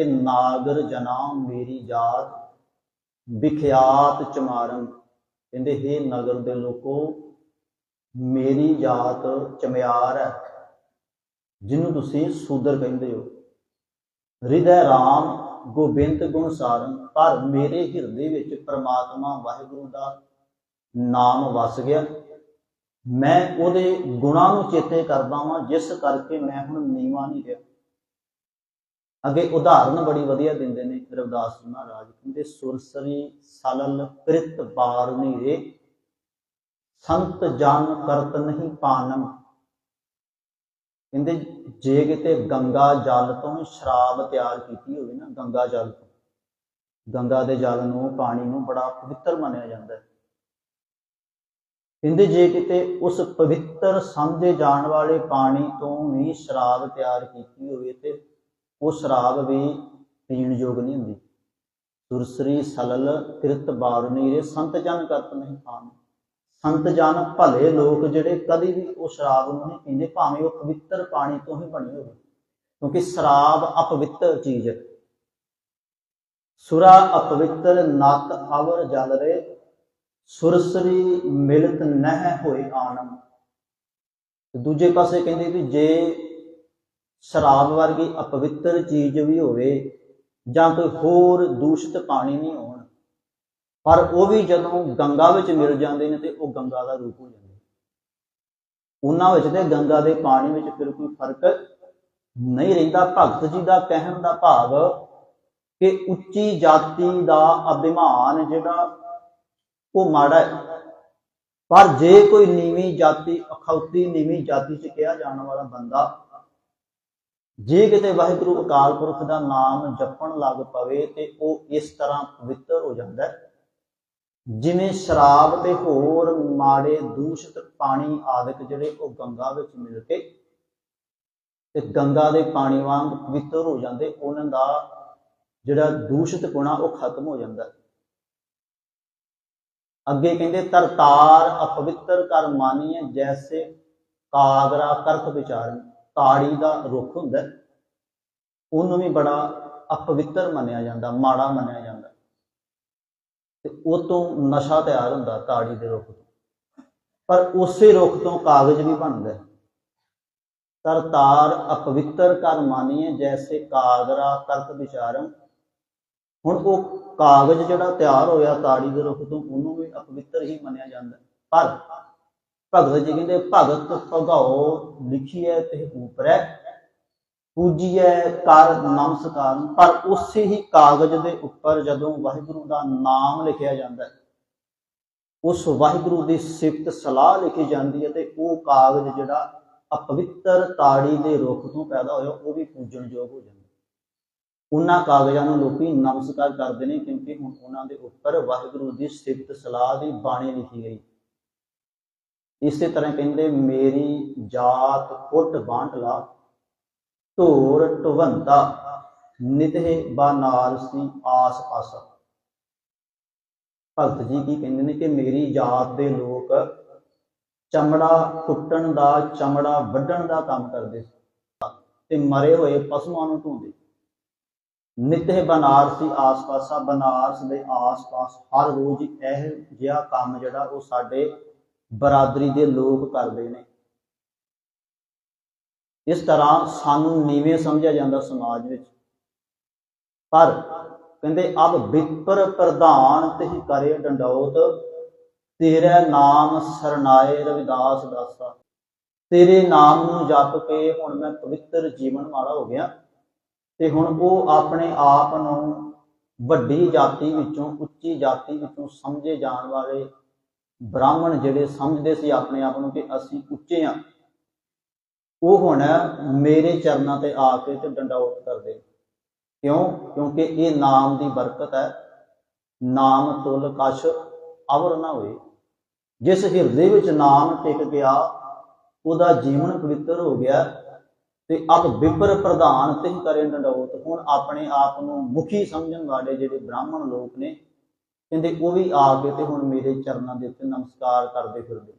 ਕਿ ਨਾਗਰ ਜਨਾ ਮੇਰੀ ਜਾਤ ਵਿਖਿਆਤ ਚਮਾਰਮ ਕਹਿੰਦੇ हे ਨਗਰ ਦੇ ਲੋਕੋ, ਮੇਰੀ ਜਾਤ ਚਮਿਆਰ ਹੈ, ਜਿਹਨੂੰ ਤੁਸੀਂ ਸੂਦਰ ਕਹਿੰਦੇ ਹੋ। ਹਿਰਦੈ ਰਾਮ, ਗੋਬਿੰਦ ਗੁਣ ਸਾਰਨ, ਪਰ ਮੇਰੇ ਹਿਰਦੇ ਵਿੱਚ ਪ੍ਰਮਾਤਮਾ ਵਾਹਿਗੁਰੂ ਦਾ ਨਾਮ ਵਸ ਗਿਆ। ਮੈਂ ਉਹਦੇ ਗੁਣਾਂ ਨੂੰ ਚੇਤੇ ਕਰਦਾ ਹਾਂ ਜਿਸ ਕਰਕੇ ਮੈਂ ਹੁਣ ਨੀਵਾਂ ਨਹੀਂ ਰਿਹਾ। ਅੱਗੇ ਉਦਾਹਰਨ ਬੜੀ ਵਧੀਆ ਦਿੰਦੇ ਨੇ ਰਵਿਦਾਸ ਜੀ ਮਹਾਰਾਜ। ਕਹਿੰਦੇ, ਸੁਰਸਰੀ ਸਲਲ ਕ੍ਰਿਤ ਬਾਰ ਨੀਰੇ ਸੰਤ ਜਨ ਕਰਤ ਨਹੀਂ ਪਾਨਮ। ਕਹਿੰਦੇ, ਜੇ ਕਿਤੇ ਗੰਗਾ ਜਲ ਤੋਂ ਸ਼ਰਾਬ ਤਿਆਰ ਕੀਤੀ ਹੋਵੇ ਨਾ, ਗੰਗਾ ਜਲ ਤੋਂ, ਗੰਗਾ ਦੇ ਜਲ ਨੂੰ, ਪਾਣੀ ਨੂੰ ਬੜਾ ਪਵਿੱਤਰ ਮੰਨਿਆ ਜਾਂਦਾ ਹੈ। ਕਹਿੰਦੇ, ਜੇ ਕਿਤੇ ਉਸ ਪਵਿੱਤਰ ਸਮਝੇ ਜਾਣ ਵਾਲੇ ਪਾਣੀ ਤੋਂ ਵੀ ਸ਼ਰਾਬ ਤਿਆਰ ਕੀਤੀ ਹੋਵੇ ਤੇ ਉਹ ਸ਼ਰਾਬ ਵੀ ਪੀਣ ਯੋਗ ਨਹੀਂ ਹੁੰਦੀ। ਸੁਰਸਰੀ ਸਲਲ ਕਿਰਤ ਬਾਰਨੀ ਰੇ ਸੰਤ ਜਨ ਕਰਤ ਨਹੀਂ ਖਾਨ ਸੰਤ ਜਨ ਭਲੇ ਲੋਕ ਜਿਹੜੇ ਕਦੀ ਵੀ ਉਹ ਸ਼ਰਾਬ ਨੂੰ ਨਹੀਂ ਪੀਂਦੇ, ਭਾਵੇਂ ਉਹ ਪਵਿੱਤਰ ਪਾਣੀ ਤੋਂ ਹੀ ਬਣੀ ਹੋਵੇ ਕਿਉਂਕਿ ਸ਼ਰਾਬ ਅਪਵਿੱਤਰ ਚੀਜ਼। ਹੈ ਸੁਰਾ ਅਪਵਿੱਤਰ ਨਤ ਅਵਰ ਜਲ ਰੇ, ਸੁਰਸਰੀ ਮਿਲਤ ਨਹਿ ਹੋਏ ਆਨਮ ਦੂਜੇ ਪਾਸੇ ਕਹਿੰਦੇ ਵੀ ਜੇ ਸ਼ਰਾਬ ਵਰਗੀ ਅਪਵਿੱਤਰ ਚੀਜ਼ ਵੀ ਹੋਵੇ ਜਾਂ ਕੋਈ ਹੋਰ ਦੂਸ਼ਿਤ ਪਾਣੀ ਨਹੀਂ ਹੋਣ, ਪਰ ਉਹ ਵੀ ਜਦੋਂ ਗੰਗਾ ਵਿੱਚ ਮਿਲ ਜਾਂਦੇ ਨੇ ਤੇ ਉਹ ਗੰਗਾ ਦਾ ਰੂਪ ਹੋ ਜਾਂਦੇ ਉਹਨਾਂ ਵਿੱਚ ਤੇ ਗੰਗਾ ਦੇ ਪਾਣੀ ਵਿੱਚ ਫਿਰ ਕੋਈ ਫ਼ਰਕ ਨਹੀਂ ਰਹਿੰਦਾ। ਭਗਤ ਜੀ ਦਾ ਕਹਿਣ ਦਾ ਭਾਵ ਕਿ ਉੱਚੀ ਜਾਤੀ ਦਾ ਅਭਿਮਾਨ ਜਿਹੜਾ ਉਹ ਮਾੜਾ ਹੈ। ਪਰ ਜੇ ਕੋਈ ਨੀਵੀਂ ਜਾਤੀ, ਅਖੌਤੀ ਨੀਵੀਂ ਜਾਤੀ 'ਚ ਕਿਹਾ ਜਾਣ ਵਾਲਾ ਬੰਦਾ ਜੇ ਕਿਤੇ ਵਾਹਿਗੁਰੂ ਅਕਾਲ ਪੁਰਖ ਦਾ ਨਾਮ ਜਪਣ ਲੱਗ ਪਵੇ ਤੇ ਉਹ ਇਸ ਤਰ੍ਹਾਂ ਪਵਿੱਤਰ ਹੋ ਜਾਂਦਾ ਹੈ। ਜਿਵੇਂ ਸ਼ਰਾਬ ਤੇ ਹੋਰ ਮਾੜੇ ਦੂਸ਼ਿਤ ਪਾਣੀ ਆਦਿਕ ਜਿਹੜੇ ਉਹ ਗੰਗਾ ਵਿੱਚ ਮਿਲ ਕੇ ਤੇ ਗੰਗਾ ਦੇ ਪਾਣੀ ਵਾਂਗ ਪਵਿੱਤਰ ਹੋ ਜਾਂਦੇ, ਉਹਨਾਂ ਦਾ ਜਿਹੜਾ ਦੂਸ਼ਿਤ ਗੁਣਾ ਉਹ ਖਤਮ ਹੋ ਜਾਂਦਾ ਅੱਗੇ ਕਹਿੰਦੇ, ਤਰਤਾਰ ਅਪਵਿੱਤਰ ਕਰ ਮਾਨੀਏ ਜੈਸੇ ਕਾਗਰਾ ਕਰਤ ਵਿਚਾਰਨ। ਤਾੜੀ ਦਾ ਰੁੱਖ ਹੁੰਦਾ ਉਹਨੂੰ ਵੀ ਬੜਾ ਅਪਵਿੱਤਰ ਮੰਨਿਆ ਜਾਂਦਾ, ਮਾੜਾ ਮੰਨਿਆ ਜਾਂਦਾ। ਤੇ ਉਹ ਤੋਂ ਨਸ਼ਾ ਤਿਆਰ ਹੁੰਦਾ ਤਾੜੀ ਦੇ ਰੁੱਖ ਤੋਂ। ਪਰ ਉਸੇ ਰੁੱਖ ਤੋਂ ਕਾਗਜ਼ ਵੀ ਬਣਦਾ ਹੈ। ਤਰਤਾਰ ਅਪਵਿੱਤਰ ਕਰ ਮਾਨੀਏ, ਜੈਸੇ ਕਾਗਰਾ ਕਰਤ ਵਿਚਾਰਨ ਹੁਣ ਉਹ ਕਾਗਜ਼ ਜਿਹੜਾ ਤਿਆਰ ਹੋਇਆ ਤਾੜੀ ਦੇ ਰੁੱਖ ਤੋਂ, ਉਹਨੂੰ ਵੀ ਅਪਵਿੱਤਰ ਹੀ ਮੰਨਿਆ ਜਾਂਦਾ ਪਰ ਭਗਤ ਜੀ ਕਹਿੰਦੇ, ਭਗਤ ਭਗਾਓ, ਲਿਖੀਐ ਤੇ ਉਪਰੈ, ਪੂਜੀਐ ਕਰ ਨਮਸਕਾਰ। ਪਰ ਉਸੇ ਹੀ ਕਾਗਜ਼ ਦੇ ਉੱਪਰ ਜਦੋਂ ਵਾਹਿਗੁਰੂ ਦਾ ਨਾਮ ਲਿਖਿਆ ਜਾਂਦਾ ਹੈ, ਉਸ ਵਾਹਿਗੁਰੂ ਦੀ ਸਿਫਤ ਸਲਾਹ ਲਿਖੀ ਜਾਂਦੀ ਹੈ ਤੇ ਉਹ ਕਾਗਜ਼ ਜਿਹੜਾ ਅਪਵਿੱਤਰ ਤਾੜੀ ਦੇ ਰੁੱਖ ਤੋਂ ਪੈਦਾ ਹੋਇਆ, ਉਹ ਵੀ ਪੂਜਣਯੋਗ ਹੋ ਜਾਂਦਾ ਉਹਨਾਂ ਕਾਗਜ਼ਾਂ ਨੂੰ ਲੋਕੀ ਨਮਸਕਾਰ ਕਰਦੇ ਨੇ ਕਿਉਂਕਿ ਹੁਣ ਉਹਨਾਂ ਦੇ ਉੱਪਰ ਵਾਹਿਗੁਰੂ ਦੀ ਸਿਫਤ ਸਲਾਹ ਦੀ ਬਾਣੀ ਲਿਖੀ ਗਈ। ਇਸੇ ਤਰ੍ਹਾਂ ਕਹਿੰਦੇ, ਮੇਰੀ ਜਾਤ ਕੁੱਟ ਬਾਂਟਲਾ ਢੋਰ ਢਵੰਤਾ ਨਿਤਹਿ ਬਨਾਰਸੀ ਆਸ ਪਾਸ ਭਗਤ ਜੀ ਕੀ ਕਹਿੰਦੇ ਨੇ ਕਿ ਮੇਰੀ ਜਾਤ ਦੇ ਲੋਕ ਚਮੜਾ ਕੁੱਟਣ ਦਾ, ਚਮੜਾ ਵੱਢਣ ਦਾ ਕੰਮ ਕਰਦੇ ਤੇ ਮਰੇ ਹੋਏ ਪਸ਼ੂਆਂ ਨੂੰ ਢੋਂਦੇ ਨਿਤਹਿ ਬਨਾਰਸੀ ਆਸ-ਪਾਸਾ, ਬਨਾਰਸ ਦੇ ਆਸ-ਪਾਸ ਹਰ ਰੋਜ਼ ਇਹ ਜਿਹਾ ਕੰਮ ਜਿਹੜਾ ਉਹ ਸਾਡੇ ਬਰਾਦਰੀ ਦੇ ਲੋਕ ਕਰਦੇ ਨੇ। ਇਸ ਤਰ੍ਹਾਂ ਸਾਨੂੰ ਨੀਵੇਂ ਸਮਝਿਆ ਜਾਂਦਾ ਸਮਾਜ ਵਿੱਚ। ਪਰ ਕਹਿੰਦੇ, ਅਬ ਵਿਪਰ ਪ੍ਰਧਾਨ ਤਿਹ ਕਰੇ ਡੰਡੌਤ, ਤੇਰਾ ਨਾਮ ਸਰਨਾਏ ਰਵਿਦਾਸ ਦਾਸਾ। ਤੇਰੇ ਨਾਮ ਨੂੰ ਜਪ ਕੇ ਹੁਣ ਮੈਂ ਪਵਿੱਤਰ ਜੀਵਨ ਵਾਲਾ ਹੋ ਗਿਆ। ਤੇ ਹੁਣ ਉਹ ਆਪਣੇ ਆਪ ਨੂੰ ਵੱਡੀ ਜਾਤੀ ਵਿੱਚੋਂ ਉੱਚੀ ਜਾਤੀ ਵਿੱਚੋਂ ਸਮਝੇ ਜਾਣ ਵਾਲੇ ਬ੍ਰਾਹਮਣ ਜਿਹੜੇ ਸਮਝਦੇ ਸੀ ਆਪਣੇ ਆਪ ਨੂੰ ਕਿ ਅਸੀਂ ਉੱਚੇ ਆ ਉਹ ਹੁਣ ਮੇਰੇ ਚਰਨਾਂ ਤੇ ਆ ਕੇ ਤੇ ਡੰਡਾਉਤ ਕਰਦੇ। ਕਿਉਂ? ਕਿਉਂਕਿ ਇਹ ਨਾਮ ਦੀ ਬਰਕਤ ਹੈ। ਨਾਮ ਤੁਲ ਕਸ਼ ਅਵਰ ਨਾ ਹੋਏ। ਜਿਸ ਹਿਰਦੇ ਵਿੱਚ ਨਾਮ ਟਿਕ ਗਿਆ, ਉਹਦਾ ਜੀਵਨ ਪਵਿੱਤਰ ਹੋ ਗਿਆ ਤੇ ਅਬ ਵਿਪਰ ਪ੍ਰਧਾਨ ਤੇ ਕਰੇ ਡੰਡੋਤ ਹੁਣ ਆਪਣੇ ਆਪ ਨੂੰ ਮੁਖੀ ਸਮਝਣ ਵਾਲੇ ਜਿਹੜੇ ਬ੍ਰਾਹਮਣ ਲੋਕ ਨੇ ਕਹਿੰਦੇ ਉਹ ਵੀ ਆ ਕੇ ਤੇ ਹੁਣ ਮੇਰੇ ਚਰਨਾਂ ਦੇ ਉੱਤੇ ਨਮਸਕਾਰ ਕਰਦੇ ਫਿਰਦੇ।